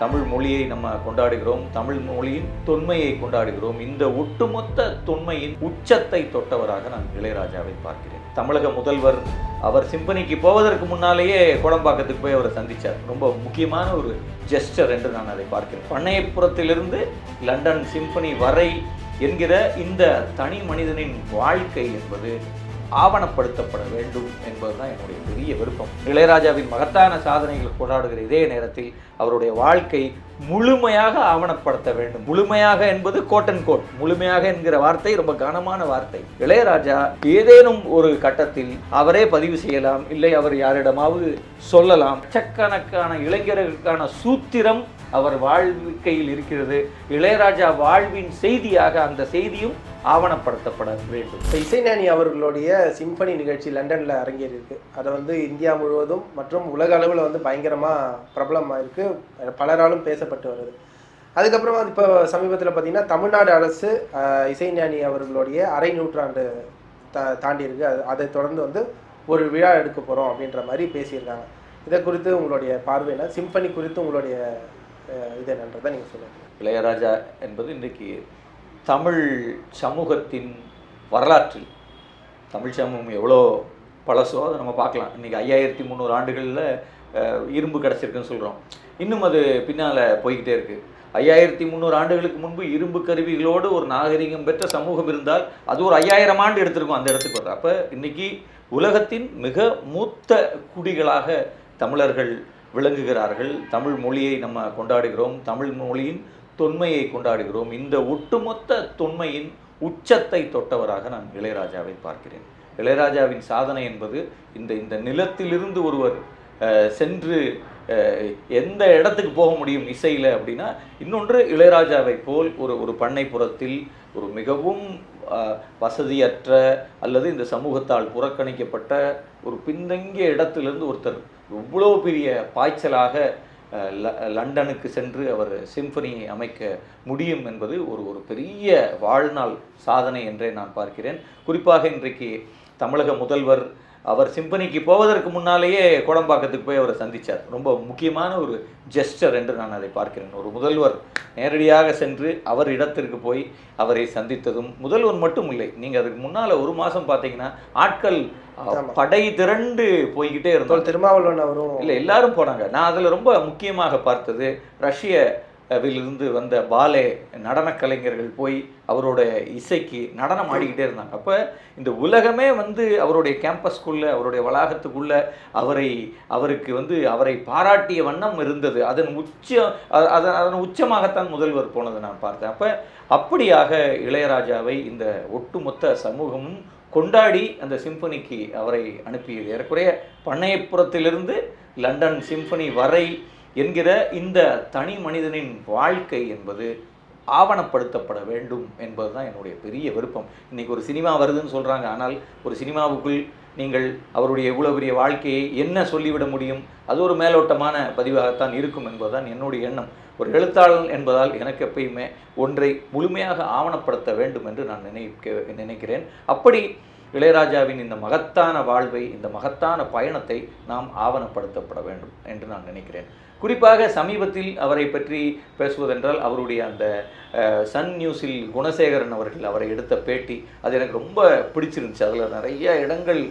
தமிழ் மொழியை நம்ம கொண்டாடுகிறோம் தமிழ் மொழியின் தொன்மையை கொண்டாடுகிறோம். இந்த ஒட்டுமொத்த தொன்மையின் உச்சத்தை தொட்டவராக நான் இளையராஜாவை பார்க்கிறேன். தமிழக முதல்வர் அவர் சிம்பனிக்கு போவதற்கு முன்னாலேயே கோடம்பாக்கத்துக்கு போய் அவரை சந்தித்தார் ரொம்ப முக்கியமான ஒரு ஜெஸ்டர் என்று நான் அதை பார்க்கிறேன். பண்ணையப்புறத்திலிருந்து லண்டன் சிம்பனி வரை என்கிற இந்த தனி மனிதனின் வாழ்க்கை என்பது ஆவணப்படுத்தப்பட வேண்டும் என்பதுதான் என்னுடைய பெரிய விருப்பம். இளையராஜாவின் மகத்தான சாதனைகளை கொண்டாடுகிற இதே நேரத்தில் அவருடைய வாழ்க்கை முழுமையாக ஆவணப்படுத்த வேண்டும். முழுமையாக என்பது கோட் அண்ட் கோட் முழுமையாக என்கிற வார்த்தை ரொம்ப கனமான வார்த்தை. இளையராஜா ஏதேனும் ஒரு கட்டத்தில் அவரே பதிவு செய்யலாம். இல்லை அவர் யாரிடமாவது சொல்லலாம். லட்சக்கணக்கான இளைஞர்களுக்கான சூத்திரம் அவர் வாழ்க்கையில் இருக்கிறது. இளையராஜா வாழ்வின் செய்தியாக அந்த செய்தியும் ஆவணப்படுத்தப்பட வேண்டும். இப்போ இசைஞானி அவர்களுடைய சிம்பனி நிகழ்ச்சி லண்டனில் அரங்கேறியிருக்கு. அதை வந்து இந்தியா முழுவதும் மற்றும் உலக அளவில் வந்து பயங்கரமாக பிரபலமாக இருக்குது பலராலும் பேசப்பட்டு வருது. அதுக்கப்புறமா இப்போ சமீபத்தில் பார்த்தீங்கன்னா தமிழ்நாடு அரசு இசைஞானி அவர்களுடைய அரை நூற்றாண்டு தா தாண்டி இருக்கு அது அதை தொடர்ந்து வந்து ஒரு விழா எடுக்க போகிறோம் அப்படின்ற மாதிரி பேசியிருக்காங்க. இதை குறித்து உங்களுடைய பார்வையில் சிம்பனி குறித்து உங்களுடைய இது என்னன்றதை நீங்கள் சொல்லுங்கள் இளையராஜா என்பது இன்றைக்கு தமிழ் சமூகத்தின் வரலாற்றில் தமிழ் சமூகம் எவ்வளோ பழசோ அதை நம்ம பார்க்கலாம். இன்றைக்கி ஐயாயிரத்தி முந்நூறு ஆண்டுகளில் இரும்பு கிடச்சிருக்குன்னு சொல்கிறோம் இன்னும் அது பின்னால் போய்கிட்டே இருக்குது ஐயாயிரத்தி முந்நூறு ஆண்டுகளுக்கு முன்பு இரும்பு கருவிகளோடு ஒரு நாகரிகம் பெற்ற சமூகம் இருந்தால் அது ஒரு ஐயாயிரம் ஆண்டு எடுத்திருக்கும் அந்த இடத்துக்கு வருது அப்போ இன்னைக்கு உலகத்தின் மிக மூத்த குடிகளாக தமிழர்கள் விளங்குகிறார்கள். தமிழ் மொழியை நம்ம கொண்டாடுகிறோம். தமிழ் மொழியின் தொன்மையை கொண்டாடுகிறோம். இந்த ஒட்டுமொத்த தொன்மையின் உச்சத்தை தொட்டவராக நான் இளையராஜாவை பார்க்கிறேன். இளையராஜாவின் சாதனை என்பது இந்த இந்த நிலத்திலிருந்து ஒருவர் சென்று எந்த இடத்துக்கு போக முடியும் இசையில் அப்படின்னா இன்னொன்று இளையராஜாவை போல் ஒரு ஒரு பண்ணைப்புறத்தில் ஒரு மிகவும் வசதியற்ற அல்லது இந்த சமூகத்தால் புறக்கணிக்கப்பட்ட ஒரு பின்தங்கிய இடத்திலிருந்து ஒருத்தர் இவ்வளோ பெரிய பாய்ச்சலாக லண்டனுக்கு சென்று அவர் சிம்பனியை அமைக்க முடியும் என்பது ஒரு ஒரு பெரிய வாழ்நாள் சாதனை என்றே நான் பார்க்கிறேன். குறிப்பாக இன்றைக்கு தமிழக முதல்வர் அவர் சிம்பனிக்கு போவதற்கு முன்னாலேயே கோடம்பாக்கத்துக்கு போய் அவரை சந்திச்சார். ரொம்ப முக்கியமான ஒரு ஜெஸ்டர் என்று நான் அதை பார்க்கிறேன். ஒரு முதல்வர் நேரடியாக சென்று அவர் இடத்திற்கு போய் அவரை சந்தித்ததும் முதல்வர் மட்டும் இல்லை நீங்கள் அதுக்கு முன்னால் ஒரு மாதம் பார்த்தீங்கன்னா ஆட்கள். படை திரண்டு போய்கிட்டே இருந்தாங்க. தோல் திருமாவளவன் அவரும் இல்லை எல்லாரும் போனாங்க. நான் அதில் ரொம்ப முக்கியமாக பார்த்தது விலிருந்து வந்த பாலே நடன கலைஞர்கள் போய் அவரோட இசைக்கு நடனம் ஆடிக்கிட்டே இருந்தாங்க. அப்போ இந்த உலகமே வந்து அவருடைய கேம்பஸ்க்குள்ளே அவருடைய வளாகத்துக்குள்ளே அவரை அவருக்கு வந்து அவரை பாராட்டிய வண்ணம் இருந்தது. அதன் உச்சம் அதன் அதன் உச்சமாகத்தான் முதல்வர் போனதை நான் பார்த்தேன். அப்போ அப்படியாக இளையராஜாவை இந்த ஒட்டுமொத்த சமூகமும் கொண்டாடி அந்த சிம்பனிக்கு அவரை அனுப்பியது. ஏறக்குறைய பண்ணையப்புறத்திலிருந்து லண்டன் சிம்பனி வரை என்கிற இந்த தனி மனிதனின் வாழ்க்கை என்பது ஆவணப்படுத்தப்பட வேண்டும் என்பது தான் என்னுடைய பெரிய விருப்பம். இன்னைக்கு ஒரு சினிமா வருதுன்னு சொல்கிறாங்க ஆனால் ஒரு சினிமாவுக்குள் நீங்கள் அவருடைய இவ்வளோ பெரிய வாழ்க்கையை என்ன சொல்லிவிட முடியும்? அது ஒரு மேலோட்டமான பதிவாகத்தான் இருக்கும் என்பதுதான் என்னுடைய எண்ணம். ஒரு எழுத்தாளன் என்பதால் எனக்கு எப்பயுமே ஒன்றை முழுமையாக ஆவணப்படுத்த வேண்டும் என்று நான் நினைக்க நினைக்கிறேன். அப்படி இளையராஜாவின் இந்த மகத்தான வாழ்வை இந்த மகத்தான பயணத்தை நாம் ஆவணப்படுத்தப்பட வேண்டும் என்று நான் நினைக்கிறேன். குறிப்பாக சமீபத்தில் அவரை பற்றி பேசுவதென்றால் அவருடைய அந்த சன் நியூஸில் குணசேகரன் அவர்கள் அவரை எடுத்த பேட்டி அது எனக்கு ரொம்ப பிடிச்சிருந்துச்சு. அதில் நிறைய இடங்கள்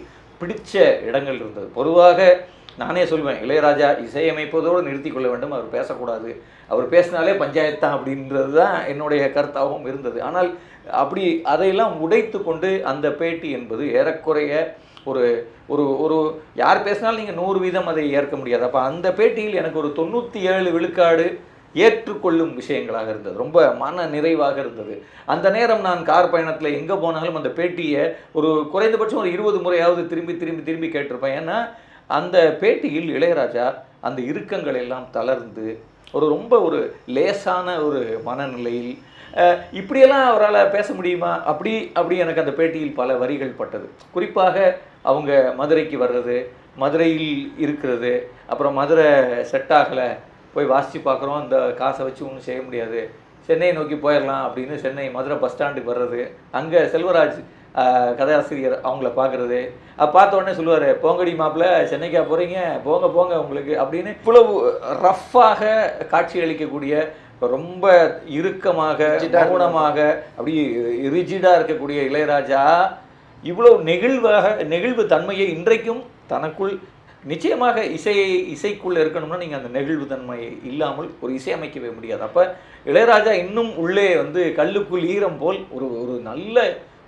பிடிச்ச இடங்கள் இருந்தது. பொதுவாக நானே சொல்வேன் இளையராஜா இசையமைப்பதோடு நிறுத்தி கொள்ள வேண்டும். அவர் பேசக்கூடாது. அவர் பேசினாலே பஞ்சாயத்து தான் அப்படின்றது தான் என்னுடைய கருத்தாகவும் இருந்தது. ஆனால் அப்படி அதையெல்லாம் உடைத்து கொண்டு அந்த பேட்டி என்பது ஏறக்குறைய ஒரு ஒரு ஒரு யார் பேசினாலும் நீங்கள் நூறு வீதம் அதை ஏற்க முடியாது. அப்போ அந்த பேட்டியில் எனக்கு ஒரு தொண்ணூற்றி ஏழு விழுக்காடு ஏற்றுக்கொள்ளும் விஷயங்களாக இருந்தது. ரொம்ப மன நிறைவாக இருந்தது. அந்த நேரம் நான் கார் பயணத்தில் எங்கே போனாலும் அந்த பேட்டியை ஒரு குறைந்தபட்சம் ஒரு இருபது முறையாவது திரும்பி திரும்பி திரும்பி கேட்டிருப்பேன். ஏன்னா அந்த பேட்டியில் இளையராஜா அந்த இறுக்கங்கள் எல்லாம் தளர்ந்து ஒரு ரொம்ப ஒரு லேசான ஒரு மனநிலையில் இப்படியெல்லாம் அவரால் பேச முடியுமா? அப்படி அப்படி எனக்கு அந்த பேட்டியில் பல வரிகள் பட்டது. குறிப்பாக அவங்க மதுரைக்கு வர்றது மதுரையில் இருக்கிறது அப்புறம் மதுரை செட் ஆகலை போய் வாசித்து பார்க்குறோம் அந்த காசை வச்சு ஒன்றும் செய்ய முடியாது. சென்னை நோக்கி போயிடலாம் அப்படின்னு சென்னை மதுரை பஸ் ஸ்டாண்டுக்கு வர்றது அங்கே செல்வராஜ் கதாசிரியர் அவங்கள பார்க்குறது. பார்த்த உடனே சொல்லுவார் போங்கடி மாப்பிள்ள சென்னைக்கா போகிறீங்க போங்க போங்க உங்களுக்கு அப்படின்னு இவ்வளவு ரஃப்பாக காட்சி அளிக்கக்கூடிய ரொம்ப இறுக்கமாக மௌனமாக அப்படி ரிஜிடாக இருக்கக்கூடிய இளையராஜா இவ்வளவு நெகிழ்வாக நெகிழ்வு தன்மையை இன்றைக்கும் தனக்குள் நிச்சயமாக இசையை இசைக்குள்ளே இருக்கணும்னா நீங்கள் அந்த நெகிழ்வு தன்மையை இல்லாமல் ஒரு இசை அமைக்கவே முடியாது. அப்போ இளையராஜா இன்னும் உள்ளே வந்து கல்லுக்குள் ஈரம் போல் ஒரு ஒரு நல்ல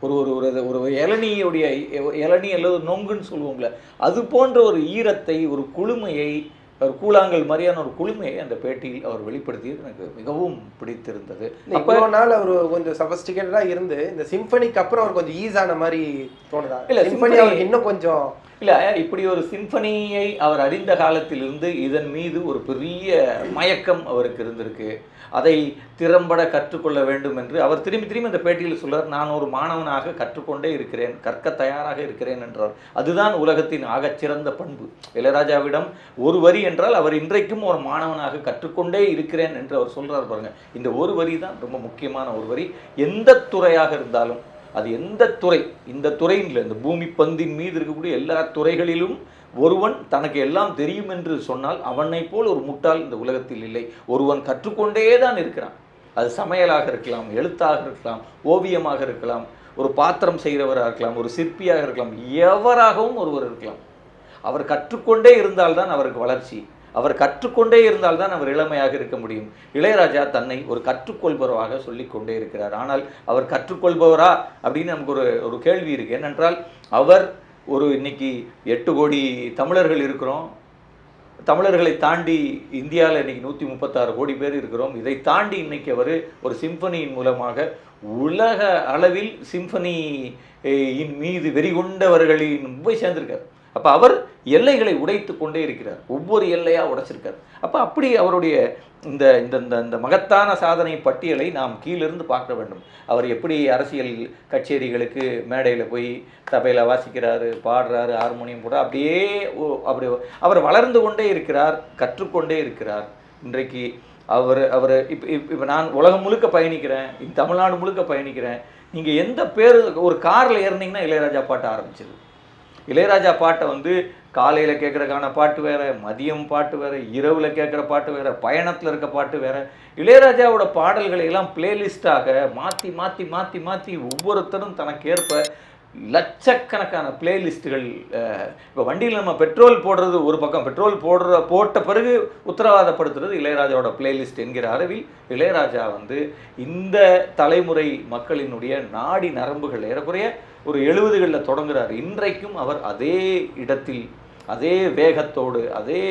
ஒரு ஒரு ஒரு ஒரு இளநியுடைய இளநி அல்லது நொங்குன்னு சொல்லுவோம்ல அது போன்ற ஒரு ஈரத்தை ஒரு குளுமையை ஒரு கூழாங்கல் மாதிரியான ஒரு குளுமையை அந்த பேட்டியில் அவர் வெளிப்படுத்தியது எனக்கு மிகவும் பிடித்திருந்தது. இவ்வளோ நாள் அவர் கொஞ்சம் சஃபஸ்டிகேட்டடா இருந்து இந்த சிம்பனிக்கு அப்புறம் அவர் கொஞ்சம் ஈஸான மாதிரி தோணுதா? இல்ல, சிம்பனி அவருக்கு இன்னும் கொஞ்சம் இல்லை இப்படி ஒரு சிம்பனியை அவர் அறிந்த காலத்திலிருந்து இதன் மீது ஒரு பெரிய மயக்கம் அவருக்கு இருந்திருக்கு. அதை திறம்பட கற்றுக்கொள்ள வேண்டும் என்று அவர் திரும்பி திரும்பி அந்த பேட்டியில் சொல்றார் நான் ஒரு மாணவனாக கற்றுக்கொண்டே இருக்கிறேன் கற்க தயாராக இருக்கிறேன் என்றார். அதுதான் உலகத்தின் ஆகச்சிறந்த பண்பு. இளையராஜாவிடம் ஒரு வரி என்றால் அவர் இன்றைக்கும் ஒரு மாணவனாக கற்றுக்கொண்டே இருக்கிறேன் என்று அவர் சொல்றார் பாருங்க. இந்த ஒரு வரி தான் ரொம்ப முக்கியமான ஒரு வரி. எந்த துறையாக இருந்தாலும் அது எந்த துறை இந்த துறையின் இல்லை இந்த பூமி பந்தின் மீது இருக்கக்கூடிய எல்லா துறைகளிலும் ஒருவன் தனக்கு எல்லாம் தெரியும் என்று சொன்னால் அவனைப் போல் ஒரு முட்டாள் இந்த உலகத்தில் இல்லை. ஒருவன் கற்றுக்கொண்டே தான் இருக்கிறான். அது சமையலாக இருக்கலாம் எழுத்தாக இருக்கலாம் ஓவியமாக இருக்கலாம் ஒரு பாத்திரம் செய்கிறவராக இருக்கலாம் ஒரு சிற்பியாக இருக்கலாம் எவராகவும் ஒருவர் இருக்கலாம். அவர் கற்றுக்கொண்டே இருந்தால்தான் அவருக்கு வளர்ச்சி. அவர் கற்றுக்கொண்டே இருந்தால் தான் அவர் இளமையாக இருக்க முடியும். இளையராஜா தன்னை ஒரு கற்றுக்கொள்பவராக சொல்லி கொண்டே இருக்கிறார். ஆனால் அவர் கற்றுக்கொள்பவரா? அப்படின்னு நமக்கு ஒரு ஒரு கேள்வி இருக்கு. ஏனென்றால் அவர் ஒரு இன்னைக்கு எட்டு கோடி தமிழர்கள் இருக்கிறோம். தமிழர்களை தாண்டி இந்தியாவில் இன்னைக்கு நூற்றி முப்பத்தாறு கோடி பேர் இருக்கிறோம். இதை தாண்டி இன்னைக்கு அவர் ஒரு சிம்பனியின் மூலமாக உலக அளவில் சிம்பனி மீது வெறி கொண்டவர்களின் போய் சேர்ந்திருக்கார். அப்போ அவர் எல்லைகளை உடைத்து கொண்டே இருக்கிறார். ஒவ்வொரு எல்லையாக உடைச்சிருக்கார். அப்போ அப்படி அவருடைய இந்த இந்த இந்த மகத்தான சாதனை பட்டியலை நாம் கீழிருந்து பார்க்க வேண்டும். அவர் எப்படி அரசியல் கச்சேரிகளுக்கு மேடையில் போய் தபையில் வாசிக்கிறாரு பாடுறாரு ஹார்மோனியம் கூட அப்படியே ஓ- அப்படி அவர் வளர்ந்து கொண்டே இருக்கிறார் கற்றுக்கொண்டே இருக்கிறார். இன்றைக்கு அவர் அவர் இப்போ இப்போ நான் உலகம் முழுக்க பயணிக்கிறேன் இந்த தமிழ்நாடு முழுக்க பயணிக்கிறேன். நீங்கள் எந்த பேர் ஒரு காரில் ஏறினீங்கன்னா இளையராஜா பாட்டு ஆரம்பிச்சிருது. இளையராஜா பாட்டை வந்து காலையில் கேட்குறக்கான பாட்டு வேறு மதியம் பாட்டு வேறு இரவில் கேட்குற பாட்டு வேறு பயணத்தில் இருக்க பாட்டு வேறு. இளையராஜாவோட பாடல்களை எல்லாம் பிளேலிஸ்டாக மாற்றி மாற்றி மாற்றி மாற்றி ஒவ்வொருத்தரும் தனக்கேற்ப லட்சக்கணக்கான பிளேலிஸ்ட்டுகள் இப்போ வண்டியில் நம்ம பெட்ரோல் போடுறது ஒரு பக்கம். பெட்ரோல் போடுற போட்ட பிறகு உத்தரவாதப்படுத்துறது இளையராஜாவோட பிளேலிஸ்ட் என்கிற அளவில் இளையராஜா வந்து இந்த தலைமுறை மக்களினுடைய நாடி நரம்புகள் ஏறக்குறைய ஒரு எழுபதுகளில் தொடங்குறார். இன்றைக்கும் அவர் அதே இடத்தில் அதே வேகத்தோடு அதே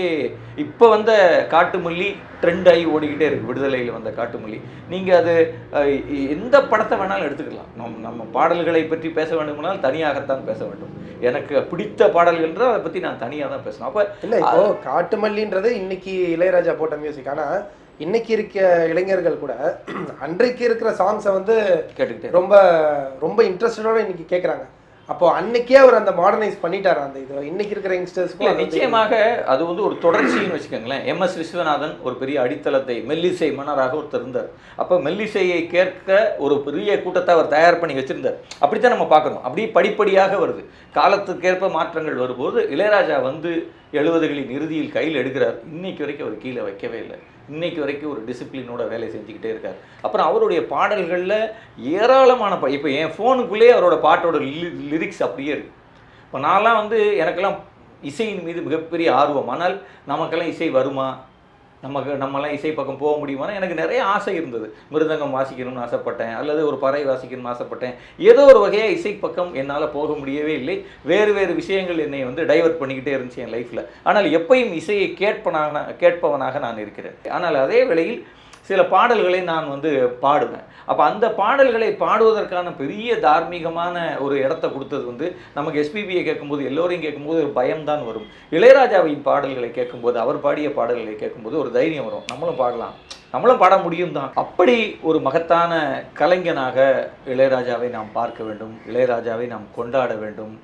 இப்போ வந்த காட்டுமல்லி ட்ரெண்ட் ஆகி ஓடிக்கிட்டே இருக்கு. விடுதலையில் வந்த காட்டுமல்லி நீங்கள் அது எந்த படத்தை வேணாலும் எடுத்துக்கலாம். நம் நம்ம பாடல்களை பற்றி பேச வேண்டுமானால் தனியாகத்தான் பேச வேண்டும். எனக்கு பிடித்த பாடல்கள் என்றால் அதை பற்றி நான் தனியாக தான் பேசணும். அப்போ இல்ல இப்போ காட்டுமல்லின்றது இன்னைக்கு இளையராஜா போட்ட மியூசிக் ஆனா இன்னைக்கு இருக்க இளைஞர்கள் கூட அன்றைக்கு இருக்கிற சாங்ஸை வந்து கேட்டுக்கிட்டே ரொம்ப ரொம்ப இன்ட்ரெஸ்டடோட இன்னைக்கு கேக்குறாங்க. அப்போ அன்னைக்கே அவர் அந்த மாடர்னைஸ் பண்ணிட்டாரு அந்த இது இன்னைக்கு இருக்கிற யங்ஸ்டர்ஸ்க்கு நிச்சயமாக அது வந்து ஒரு தொடர்ச்சின்னு வச்சுக்கோங்களேன். எம் எஸ் விஸ்வநாதன் ஒரு பெரிய அடித்தளத்தை மெல்லிசை மன்னராக ஒருத்தர் இருந்தார். அப்போ மெல்லிசையை கேட்க ஒரு பெரிய கூட்டத்தை அவர் தயார் பண்ணி வச்சிருந்தார். அப்படித்தான் நம்ம பார்க்கணும். அப்படி படிப்படியாக வருது. காலத்துக்கேற்ப மாற்றங்கள் வரும்போது இளையராஜா வந்து எழுபதுகளின் இறுதியில் கையில் எடுக்கிறார். இன்னைக்கு வரைக்கும் அவர் கீழே வைக்கவே இல்லை. இன்னைக்கு வரைக்கும் ஒரு டிசிப்ளினோட வேலை செஞ்சுக்கிட்டே இருக்கார். அப்புறம் அவருடைய பாடல்களில் ஏராளமான பா இப்போ என் ஃபோனுக்குள்ளேயே அவரோட பாட்டோட லிரிக்ஸ் அப்படியே இருக்கு. இப்போ நான்லாம் வந்து எனக்கெல்லாம் இசையின் மீது மிகப்பெரிய ஆர்வம். ஆனால் நமக்கெல்லாம் இசை வருமா? நமக்கு நம்மளாம் இசை பக்கம் போக முடியுமானா எனக்கு நிறைய ஆசை இருந்தது. மிருதங்கம் வாசிக்கணும்னு ஆசைப்பட்டேன். அல்லது ஒரு பறை வாசிக்கணும்னு ஆசைப்பட்டேன். ஏதோ ஒரு வகையாக இசை பக்கம் என்னால் போக முடியவே இல்லை. வேறு வேறு விஷயங்கள் என்னை வந்து டைவர்ட் பண்ணிக்கிட்டே இருந்துச்சு என் லைஃப்பில் ஆனால் எப்பயும் இசையை கேட்பனாக கேட்பவனாக நான் இருக்கிறேன். ஆனால் அதே வேளையில் சில பாடல்களை நான் வந்து பாடுவேன். அப்போ அந்த பாடல்களை பாடுவதற்கான பெரிய தார்மீகமான ஒரு இடத்த கொடுத்தது வந்து நமக்கு எஸ்பிபியை கேட்கும்போது எல்லோரையும் கேட்கும்போது ஒரு பயம்தான் வரும். இளையராஜாவின் பாடல்களை கேட்கும்போது அவர் பாடிய பாடல்களை கேட்கும்போது ஒரு தைரியம் வரும். நம்மளும் பாடலாம். நம்மளும் பாட முடியும் தான். அப்படி ஒரு மகத்தான கலைஞனாக இளையராஜாவை நாம் பார்க்க வேண்டும். இளையராஜாவை நாம் கொண்டாட வேண்டும்.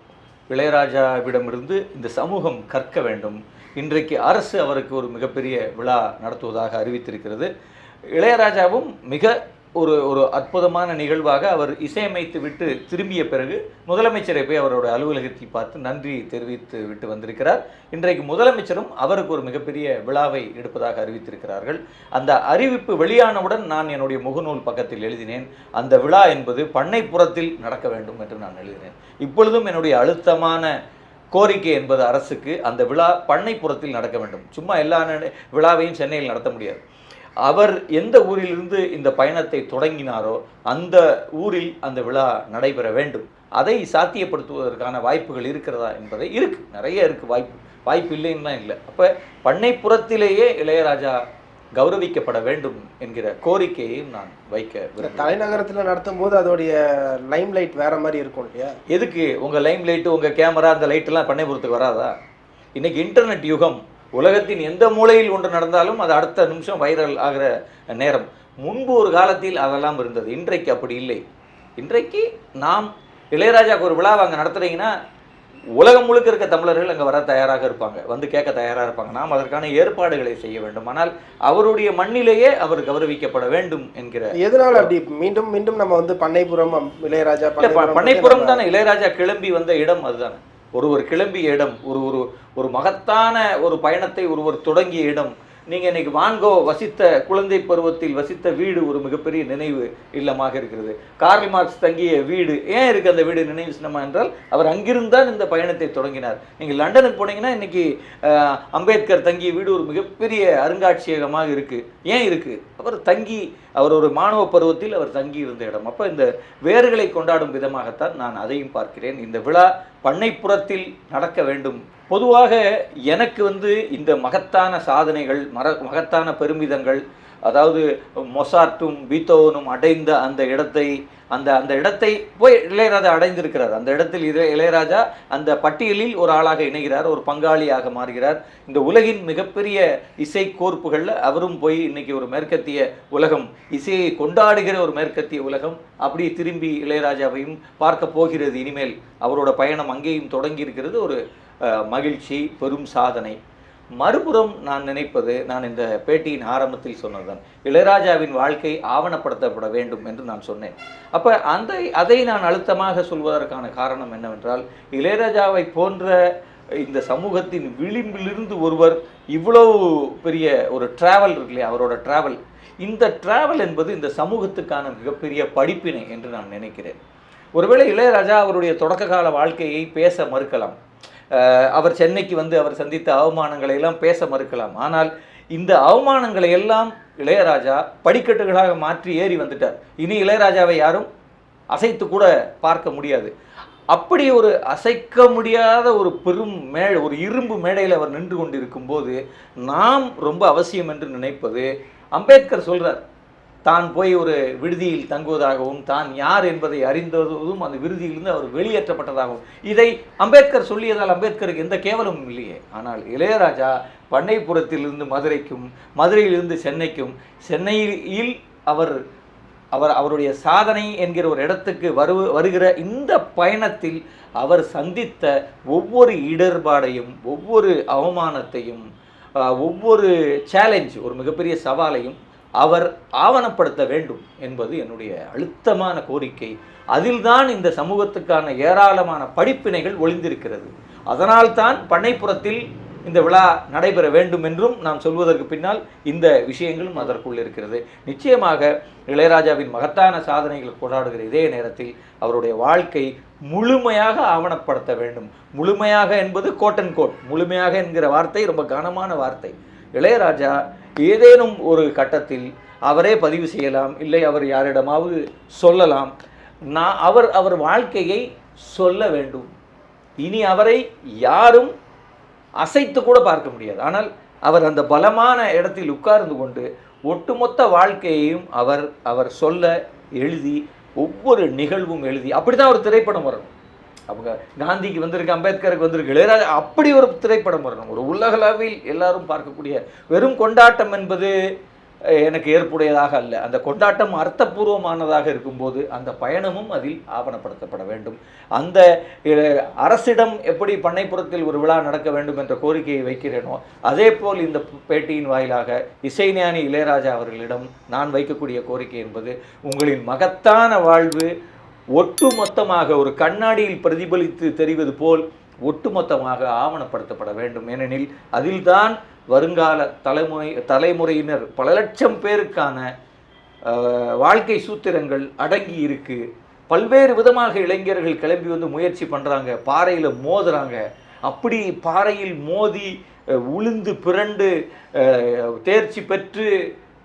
இளையராஜாவிடமிருந்து இந்த சமூகம் கற்க வேண்டும். இன்றைக்கு அரசு அவருக்கு ஒரு மிகப்பெரிய விழா நடத்துவதாக அறிவித்திருக்கிறது. இளையராஜாவும் மிக ஒரு ஒரு அற்புதமான நிகழ்வாக அவர் இசையமைத்து விட்டு திரும்பிய பிறகு முதலமைச்சரை போய் அவரோட அலுவலகத்தை பார்த்து நன்றி தெரிவித்து விட்டு வந்திருக்கிறார். இன்றைக்கு முதலமைச்சரும் அவருக்கு ஒரு மிகப்பெரிய விழாவை எடுப்பதாக அறிவித்திருக்கிறார்கள். அந்த அறிவிப்பு வெளியானவுடன் நான் என்னுடைய முகநூல் பக்கத்தில் எழுதினேன். அந்த விழா என்பது பண்ணைப்புறத்தில் நடக்க வேண்டும் என்று நான் எழுதினேன். இப்பொழுதும் என்னுடைய அழுத்தமான கோரிக்கை என்பது அரசுக்கு அந்த விழா பண்ணைப்புறத்தில் நடக்க வேண்டும். சும்மா எல்லா விழாவையும் சென்னையில் நடத்த முடியாது. அவர் எந்த ஊரிலிருந்து இந்த பயணத்தை தொடங்கினாரோ அந்த ஊரில் அந்த விழா நடைபெற வேண்டும். அதை சாத்தியப்படுத்துவதற்கான வாய்ப்புகள் இருக்கிறதா என்பதை இருக்கு. நிறைய இருக்கு வாய்ப்பு. வாய்ப்பு இல்லைன்னுலாம் இல்லை. அப்போ பண்ணைப்புறத்திலேயே இளையராஜா கௌரவிக்கப்பட வேண்டும் என்கிற கோரிக்கையையும் நான் வைக்க தலைநகரத்துல நடத்தும் போது அதோடைய லைம் லைட் வேற மாதிரி இருக்கும் இல்லையா? எதுக்கு? உங்கள் லைம் லைட்டு உங்கள் கேமரா அந்த லைட்டெல்லாம் பண்ணைபுரத்துக்கு வராதா? இன்னைக்கு இன்டர்நெட் யுகம். உலகத்தின் எந்த மூலையில் ஒன்று நடந்தாலும் அது அடுத்த நிமிஷம் வைரல் ஆகிற நேரம். முன்பு ஒரு காலத்தில் அதெல்லாம் இருந்தது. இன்றைக்கு அப்படி இல்லை. இன்றைக்கு நாம் இளையராஜாவுக்கு ஒரு விழாவை அங்கே நடத்துறீங்கன்னா உலகம் முழுக்க இருக்க தமிழர்கள் அங்கே வர தயாராக இருப்பாங்க. வந்து கேட்க தயாராக இருப்பாங்க. நாம் அதற்கான ஏற்பாடுகளை செய்ய வேண்டும். ஆனால் அவருடைய மண்ணிலேயே அவர் கௌரவிக்கப்பட வேண்டும் என்கிற எதனால அப்படி? மீண்டும் மீண்டும் நம்ம வந்து பண்ணைப்புறம் இளையராஜா பண்ணைப்புறம் தானே. இளையராஜா கிளம்பி வந்த இடம் அதுதானே. ஒருவர் கிளம்பிய இடம் ஒரு ஒரு ஒரு மகத்தான ஒரு பயணத்தை ஒருவர் தொடங்கிய இடம். நீங்கள் இன்னைக்கு வான்கோ வசித்த குழந்தை பருவத்தில் வசித்த வீடு ஒரு மிகப்பெரிய நினைவு இல்லமாக இருக்கிறது. கார்ல் மார்க்ஸ் தங்கிய வீடு ஏன் இருக்குது அந்த வீடு நினைவு சின்னமா என்றால் அவர் அங்கிருந்தான் இந்த பயணத்தை தொடங்கினார். நீங்கள் லண்டனுக்கு போனீங்கன்னா இன்னைக்கு அம்பேத்கர் தங்கிய வீடு ஒரு மிகப்பெரிய அருங்காட்சியகமாக இருக்குது ஏன் இருக்குது அவர் தங்கி அவர் ஒரு மாணவ பருவத்தில் அவர் தங்கி இருந்த இடம். அப்போ இந்த வேர்களை கொண்டாடும் விதமாகத்தான் நான் அதையும் பார்க்கிறேன். இந்த விழா பண்ணைப்புறத்தில் நடக்க வேண்டும். பொதுவாக எனக்கு வந்து இந்த மகத்தான சாதனைகள் மர மகத்தான பெருமிதங்கள் அதாவது மொசார்ட்டும் பீத்தோவனும் அடைந்த அந்த இடத்தை அந்த அந்த இடத்தை போய் இளையராஜா அடைந்திருக்கிறார். அந்த இடத்தில் இளைய இளையராஜா அந்த பட்டியலில் ஒரு ஆளாக இணைகிறார் ஒரு பங்காளியாக மாறுகிறார். இந்த உலகின் மிகப்பெரிய இசை கோர்ப்புகளில் அவரும் போய் இன்னைக்கு ஒரு மேற்கத்திய உலகம் இசையை கொண்டாடுகிற ஒரு மேற்கத்திய உலகம். அப்படி திரும்பி இளையராஜாவையும் பார்க்க போகிறது. இனிமேல் அவரோட பயணம் அங்கேயும் தொடங்கி இருக்கிறது. ஒரு மகிழ்ச்சி பெரும் சாதனை. மறுபுறம் நான் நினைப்பது நான் இந்த பேட்டியின் ஆரம்பத்தில் சொன்னதுதான். இளையராஜாவின் வாழ்க்கை ஆவணப்படுத்தப்பட வேண்டும் என்று நான் சொன்னேன். அப்போ அந்த அதை நான் அழுத்தமாக சொல்வதற்கான காரணம் என்னவென்றால் இளையராஜாவை போன்ற இந்த சமூகத்தின் விளிம்பிலிருந்து ஒருவர் இவ்வளவு பெரிய ஒரு டிராவல் இருக்கு இல்லையா அவரோட டிராவல் இந்த டிராவல் என்பது இந்த சமூகத்துக்கான மிகப்பெரிய படிப்பினை என்று நான் நினைக்கிறேன். ஒருவேளை இளையராஜா அவருடைய தொடக்க கால வாழ்க்கையை பேச மறுக்கலாம். அவர் சென்னைக்கு வந்து அவர் சந்தித்த அவமானங்களை எல்லாம் பேச மறுக்கலாம். ஆனால் இந்த அவமானங்களை எல்லாம் இளையராஜா படிக்கட்டுகளாக மாற்றி ஏறி வந்துட்டார். இனி இளையராஜாவை யாரும் அசைத்து கூட பார்க்க முடியாது. அப்படி ஒரு அசைக்க முடியாத ஒரு பெரும் மே ஒரு இரும்பு மேடையில் அவர் நின்று கொண்டிருக்கும் போது நாம் ரொம்ப அவசியம் என்று நினைப்பது அம்பேத்கர் சொல்கிறார் தான் போய் ஒரு விடுதியில் தங்குவதாகவும் தான் யார் என்பதை அறிந்ததும் அந்த விடுதியிலிருந்து அவர் வெளியேற்றப்பட்டதாகவும். இதை அம்பேத்கர் சொல்லியதால் அம்பேத்கருக்கு எந்த கேவலமும் இல்லையே. ஆனால் இளையராஜா பண்ணைப்புறத்திலிருந்து மதுரைக்கும் மதுரையிலிருந்து சென்னைக்கும் சென்னையில் அவர் அவர் அவருடைய சாதனை என்கிற ஒரு இடத்துக்கு வரு வருகிற இந்த பயணத்தில் அவர் சந்தித்த ஒவ்வொரு இடர்பாடையும் ஒவ்வொரு அவமானத்தையும் ஒவ்வொரு சேலஞ்ச் ஒரு மிகப்பெரிய சவாலையும் அவர் ஆவணப்படுத்த வேண்டும் என்பது என்னுடைய அழுத்தமான கோரிக்கை. அதில்தான் இந்த சமூகத்துக்கான ஏராளமான படிப்பினைகள் ஒளிந்திருக்கிறது. அதனால்தான் பண்ணைப்புறத்தில் இந்த விழா நடைபெற வேண்டும் என்றும் நாம் சொல்வதற்கு பின்னால் இந்த விஷயங்களும் அதற்குள் இருக்கிறது. நிச்சயமாக இளையராஜாவின் மகத்தான சாதனைகள் கொண்டாடுகிற இதே நேரத்தில் அவருடைய வாழ்க்கை முழுமையாக ஆவணப்படுத்த வேண்டும். முழுமையாக என்பது கோட் அண்ட் கோட். முழுமையாக என்கிற வார்த்தை ரொம்ப கனமான வார்த்தை. இளையராஜா ஏதேனும் ஒரு கட்டத்தில் அவரே பதிவு செய்யலாம் இல்லை அவர் யாரிடமாவது சொல்லலாம். நான் அவர் அவர் வாழ்க்கையை சொல்ல வேண்டும். இனி அவரை யாரும் அசைத்து கூட பார்க்க முடியாது. ஆனால் அவர் அந்த பலமான இடத்தில் உட்கார்ந்து கொண்டு ஒட்டுமொத்த வாழ்க்கையையும் அவர் அவர் சொல்ல எழுதி ஒவ்வொரு நிகழ்வும் எழுதி அப்படி தான் ஒரு திரைப்படம் வரணும். அவங்க காந்திக்கு வந்திருக்கு அம்பேத்கருக்கு வந்திருக்கு இளையராஜா அப்படி ஒரு திரைப்படம் வரணும். ஒரு உலகளவில் எல்லாரும் பார்க்கக்கூடிய வெறும் கொண்டாட்டம் என்பது எனக்கு ஏற்புடையதாக அல்ல. அந்த கொண்டாட்டம் அர்த்தபூர்வமானதாக இருக்கும்போது அந்த பயணமும் அதில் ஆவணப்படுத்தப்பட வேண்டும். அந்த அரசிடம் எப்படி பண்ணைப்புறத்தில் ஒரு விழா நடக்க வேண்டும் என்ற கோரிக்கையை வைக்கிறேனோ அதே போல் இந்த பேட்டியின் வாயிலாக இசைஞானி இளையராஜா அவர்களிடம் நான் வைக்கக்கூடிய கோரிக்கை என்பது உங்களின் மகத்தான வாழ்வு ஒட்டு மொத்தமாக ஒரு கண்ணாடியில் பிரதிபலித்து தெரிவது போல் ஒட்டுமொத்தமாக ஆவணப்படுத்தப்பட வேண்டும். ஏனெனில் அதில்தான் வருங்கால தலைமுறை தலைமுறையினர் பல லட்சம் பேருக்கான வாழ்க்கை சூத்திரங்கள் அடங்கி இருக்கு. பல்வேறு விதமாக இளைஞர்கள் கிளம்பி வந்து முயற்சி பண்ணுறாங்க பாறையில் மோதுறாங்க. அப்படி பாறையில் மோதி உளுந்து பிறண்டு தேர்ச்சி பெற்று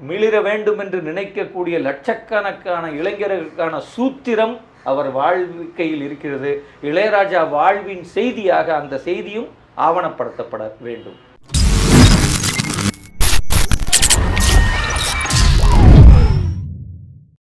மிளிர வேண்டும் என்று நினைக்கக்கூடிய லட்சக்கணக்கான இளைஞர்களுக்கான சூத்திரம் அவர் வாழ்க்கையில் இருக்கிறது. இளையராஜா வாழ்வின் செய்தியாக அந்த செய்தியும் ஆவணப்படுத்தப்பட வேண்டும்.